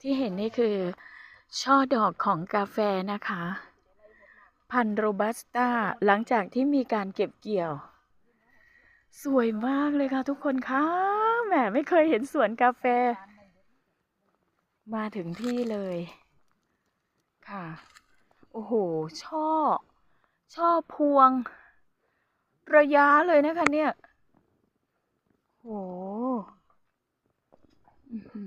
ที่เห็นนี่คือ ช่อดอกของกาแฟนะคะ พันโรบัสต้าหลังจากที่มีการเก็บเกี่ยว สวยมากเลยค่ะทุกคนคะแหมไม่เคยเห็นสวนกาแฟ มาถึงที่เลยค่ะ โอ้โห ช่อ ช่อพวง ระยะเลยนะคะเนี่ยโหอ้หื